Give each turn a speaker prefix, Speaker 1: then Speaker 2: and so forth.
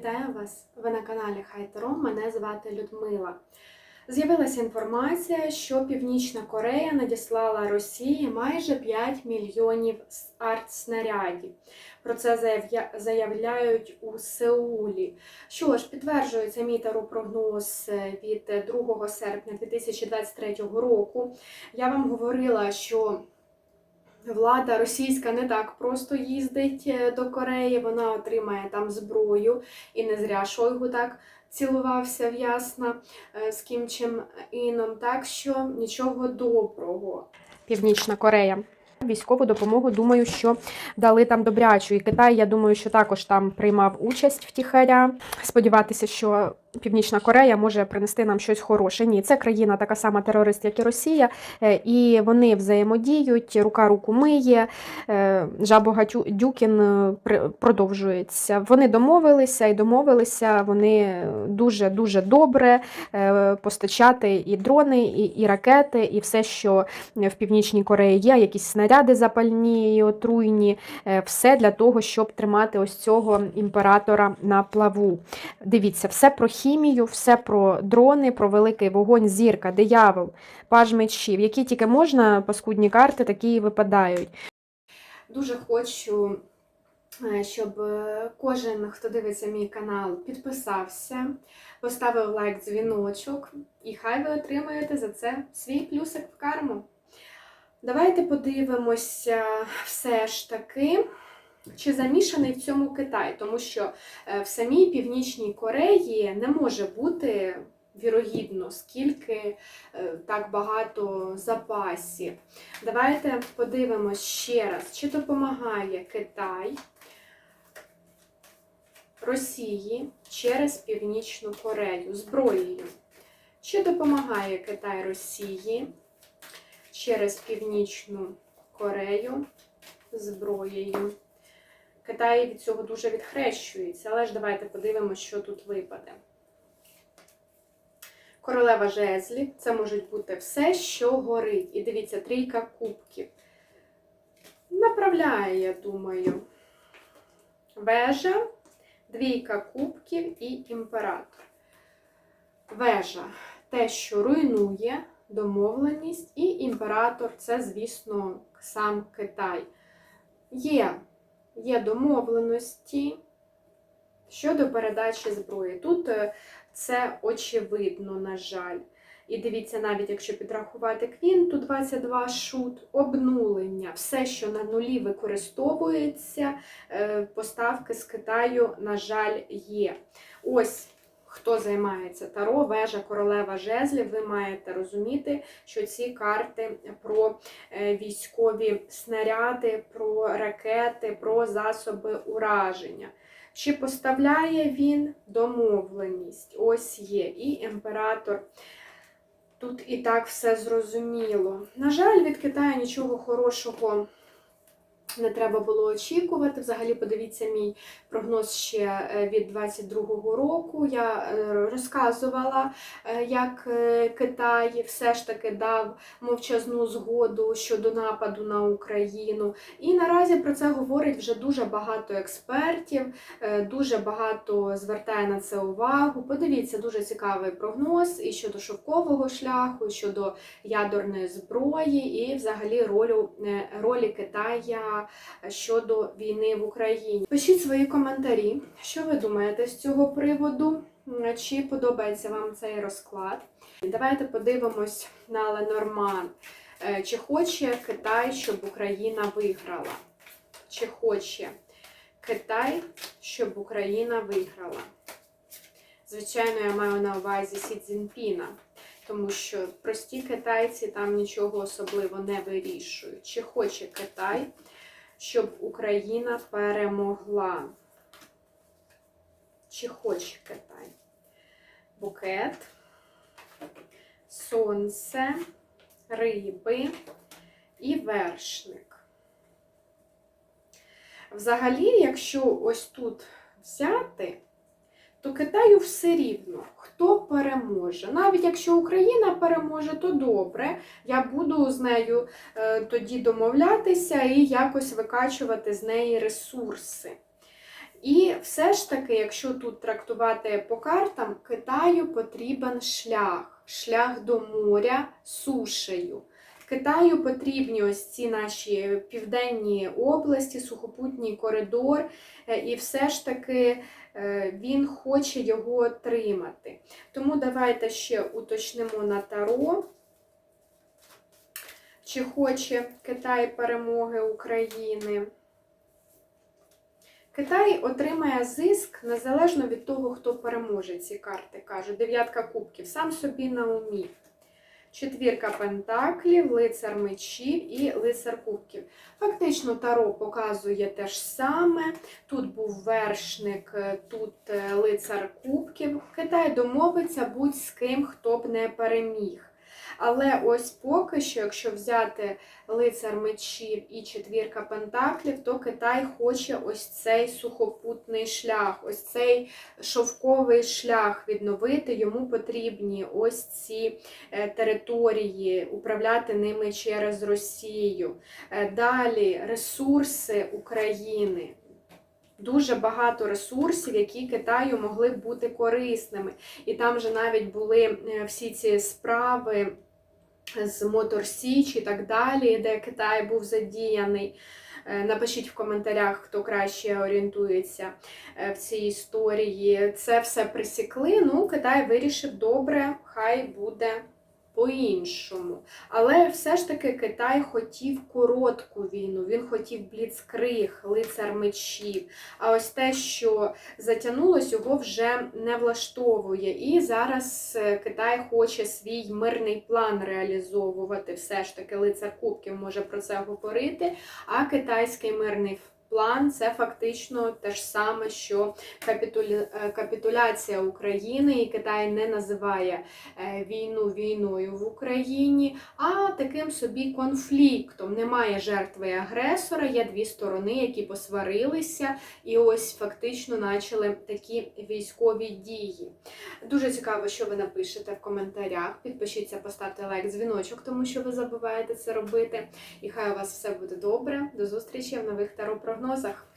Speaker 1: Вітаю вас! Ви на каналі Хайтеро. Мене звати Людмила. З'явилася інформація, що Північна Корея надіслала Росії майже 5 мільйонів артснарядів. Про це заявляють у Сеулі. Що ж, підтверджується мій таропрогноз е, від 2 серпня 2023 року. Я вам говорила, що Влада російська не так просто їздить е, до Кореї, вона отримає там зброю, і не зря Шойгу так цілувався в ясна е, з Кім Чен Іном. Так що нічого доброго. Північна Корея. Військову допомогу, думаю, що дали там добрячу. І Китай, я думаю, що також там приймав участь втіхаря. Сподіватися, що Північна Корея може принести нам щось хороше. Ні, це країна така сама терорист, як і Росія, е, і вони взаємодіють, рука руку миє. е, Жабо-Дюкін е, продовжується. Вони домовилися і домовилися вони дуже дуже добре постачати і дрони, і, і ракети, і все, що в Північній Кореї є, якісь снаряди запальні і отруйні, е, все для того, щоб тримати ось цього імператора на плаву. Дивіться, все про хімію, все про дрони, про великий вогонь, зірка, диявол, паж мечів, які тільки можна паскудні карти, такі і випадають. Дуже хочу, е, щоб е, кожен, хто дивиться мій канал, підписався, поставив лайк, дзвіночок, і хай ви отримаєте за це свій плюсик в карму. Давайте подивимося все ж таки, чи замішаний в цьому Китай, тому що е, в самій Північній Кореї не може бути вірогідно, скільки е, так багато запасів. Давайте подивимось ще раз, чи допомагає Китай Росії через Північну Корею зброєю. Чи допомагає Китай Росії через Північну Корею зброєю? Китай від цього дуже відхрещується, але ж давайте подивимося, що тут випаде. Королева жезлів це може бути все, що горить. І дивіться, трійка кубків. Направляє, я думаю. Вежа, двійка кубків і імператор. Вежа те, що руйнує домовленість, і імператор це, звісно, сам Китай. Є, є домовленості щодо передачі зброї. Тут е, це очевидно, на жаль. І дивіться, навіть якщо підрахувати квінту 22 шут, обнулення, все, що на нулі використовується, е, поставки з Китаю, на жаль, є. Ось хто займається таро, вежа королева жезлів, ви маєте розуміти, що ці карти про е, військові снаряди, про ракети, про засоби ураження. Чи поставляє він домовленість? Ось є. І імператор. Тут і так все зрозуміло. На жаль, від Китаю нічого хорошого не треба було очікувати. Взагалі, подивіться мій прогноз ще е, від 22-го року. Я е, розказувала, е, як Китай все ж таки дав мовчазну згоду щодо нападу на Україну. І наразі про це говорить вже дуже багато експертів, дуже багато звертає на це увагу. Подивіться, дуже цікавий прогноз і щодо шовкового шляху, і щодо ядерної зброї, і взагалі ролю, е, ролі Китая щодо війни в Україні. Пишіть свої коментарі, що ви думаєте з цього приводу, чи подобається вам цей розклад. Давайте подивимось на Ленорман. Е, Чи хоче Китай, щоб Україна виграла? Чи хоче Китай, щоб Україна виграла? Звичайно, я маю на увазі Сі Цзіньпіна, тому що прості китайці там нічого особливо не вирішують. Чи хоче Китай, щоб Україна перемогла? Чи хоче Китай? Букет, сонце, риби і вершник. Взагалі, якщо ось тут взяти, то Китаю все рівно, хто переможе. Навіть якщо Україна переможе, то добре. Я буду з нею е, тоді домовлятися і якось викачувати з неї ресурси. І все ж таки, якщо тут трактувати по картам, Китаю потрібен шлях, шлях до моря сушею. Китаю потрібні ось ці наші південні області, сухопутній коридор, е, і все ж таки він хоче його отримати. Тому давайте ще уточнимо на таро. Чи хоче Китай перемоги України? Китай отримає зиск незалежно від того, хто переможе ці карти. Кажу, дев'ятка кубків, сам собі на умі. Четвірка пентаклів, лицар мечів і лицар кубків. Фактично, Таро показує те ж саме. Тут був вершник, е, тут е, лицар кубків. Китай домовиться будь з ким, хто б не переміг. Але ось поки що, якщо взяти лицар мечів і четвірка пентаклів, то Китай хоче ось цей сухопутний шлях, ось цей шовковий шлях відновити. Йому потрібні ось ці е, території, управляти ними через Росію. Е, Далі ресурси України. Дуже багато ресурсів, які Китаю могли б бути корисними. І там же навіть були е, всі ці справи з Мотор Січ і так далі, де Китай був задіяний. Е, Напишіть в коментарях, хто краще орієнтується е, в цій історії. Це все присікли. Ну, Китай вирішив добре, хай буде по-іншому. Але все ж таки Китай хотів коротку війну, він хотів бліцкриг, лицар мечів. А ось те, що затягнулось, його вже не влаштовує. І зараз е, Китай хоче свій мирний план реалізовувати. Все ж таки, лицар Кубків може про це говорити. А китайський мирний план це фактично те ж саме, що капітулі... е, капітуляція України, і Китай не називає е, війну війною в Україні, а таким собі конфліктом. Немає жертви і агресора, є дві сторони, які посварилися, і ось фактично почали такі військові дії. Дуже цікаво, що ви напишете в коментарях. Підпишіться, поставте лайк, дзвіночок, тому що ви забуваєте це робити. І хай у вас все буде добре. До зустрічі в нових таро прогнозах.